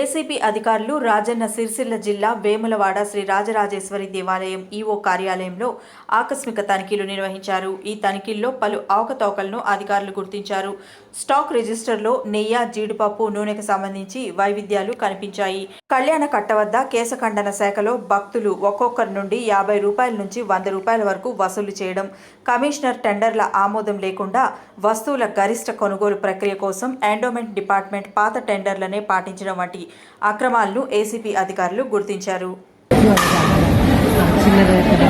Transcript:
ACP అధికారులు రాజన్న సిరిసిల్ల జిల్లా వేములవాడ శ్రీ రాజరాజేశ్వరి దేవాలయం ఈవో కార్యాలయంలో ఆకస్మిక తనిఖీలు నిర్వహించారు. ఈ తనిఖీల్లో పలు అవకతవకలను అధికారులు గుర్తించారు. స్టాక్ రిజిస్టర్లో నెయ్యి జీడిపప్పు నూనెకు సంబంధించి వైవిధ్యాలు కనిపించాయి. కళ్యాణ కట్ట వద్ద కేశఖండన శాఖలో భక్తులు ఒక్కొక్కరి నుండి యాభై రూపాయల నుంచి వంద రూపాయల వరకు వసూలు చేయడం కమిషనర్ టెండర్ల ఆమోదం లేకుండా వస్తువుల గరిష్ట కొనుగోలు ప్రక్రియ కోసం ఎండోమెంట్ డిపార్ట్మెంట్ పాత టెండర్లనే పాటించడం వంటి అక్రమాలను ఏసీపీ అధికారులు గుర్తించారు. చిల్లర ఎక్కడ